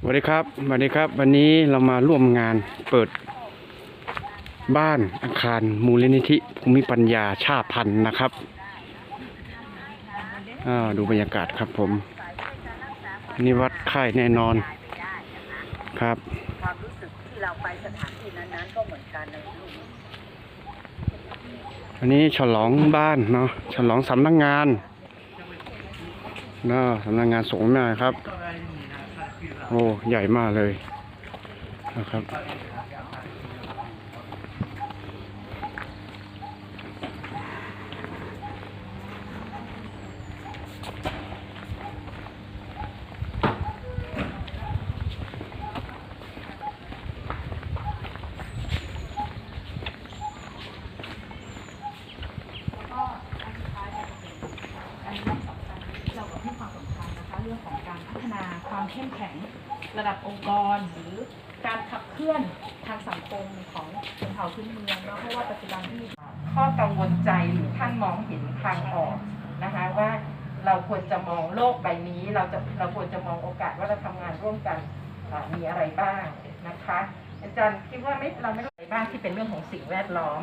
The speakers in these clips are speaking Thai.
สวัสดีครับสวัสดีครับ วันนี้เรามาร่วมงานเปิดบ้านอาคารมูลนิธิภูมิปัญญาชาพันธ์นะครับอ่าดูบรรยากาศครับผมนี่วัดค่ายแน่นอนครับความรู้สึกที่เราไปสถานที่นั้นๆก็เหมือนกันเลยอันนี้ฉลองบ้านเนาะฉลองสำนักงานเนาะสำนักงานสงฆ์นะครับ โอ้ ใหญ่มากเลยนะครับ เราก็ให้ความสำคัญนะคะ เรื่องของการพัฒนาความเข้มแข็งระดับองค์กร หรือการขับเคลื่อนทางสังคมของชนเผ่าพื้นเมืองเนาะเพราะว่าปัจจุบันที่ข้อกังวลใจหรือท่านมองเห็นทางออกนะคะว่าเราควรจะมองโลกใบนี้ เราจะเราควรจะมองโอกาสว่าเราทำงานร่วมกันมีอะไรบ้างนะคะอาจารย์คิดว่าไม่เราไม่รู้อะไรบ้างที่เป็นเรื่องของสิ่งแวดล้อม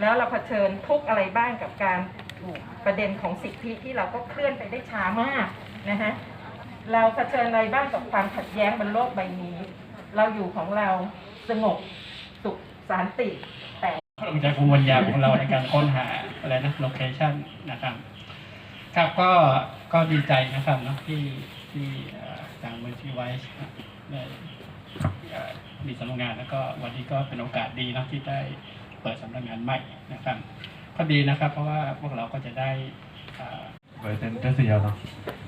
แล้วเราเผชิญทุกอะไรบ้างกับการถูกประเด็นของสิทธิที่เราก็เคลื่อนไปได้ช้ามากนะฮะ เราเผชิญอะไรบ้างกับความขัดแย้งบนโลกใบนี้ เราอยู่ของเราสงบสุขสันติแต่ลงจากภูมิปัญญาของเราในการค้นหาอะไรนะโลเคชันนะครับครับก็ก็ดีใจนะครับเนาะที่ที่เอ่อทางมูลที่ไว้ได้เอ่อมีสำนักงานแล้วก็วันนี้ก็เป็นโอกาสดีเนาะที่ได้เปิดสำนักงานใหม่นะครับก็ดีนะครับ เพราะว่าพวกเราก็จะได้เอ่อไว้เป็นได้สัญญาณเนาะอ่าเป็นติดตามนะพี่นำมาเสด็จพาดาขบผ้าเสด็จพาเลยรุ่นนี้บะแล้วขอบขอบยอขอบเราแล้วแต่พี่นำมาแล้วแต่ที่เราตัดแล้วก็ได้แล้วบอกว่าลืมบ่แล้วเรื่องจัดเต็มแล้วอ่าอยู่ก็ละเนาะก็ได้เกลตาโชเวแต่พี่ตะโคคนนั้นแล้วตามมาสกอเทจมเลยประ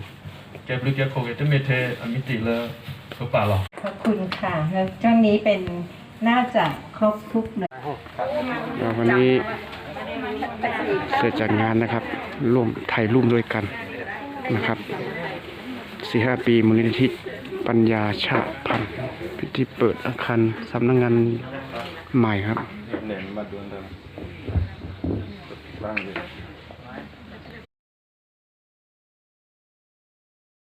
กแกบลึกแกโคเกตเมเทอมิติแล้วก็ป่าหรอขอบคุณค่ะแล้วเจ้านี้เป็นน่าจะครบทุกหน่วยแล้ววันนี้เสร็จจากงานนะครับ ร่วมถ่ายรูปด้วยกันนะครับสี่ห้าปีมูลนิธิปัญญาชาติพันธุ์พิธีเปิดอาคารสำนักงานใหม่ครับ เน่งมาดวนเดิมร่างเลย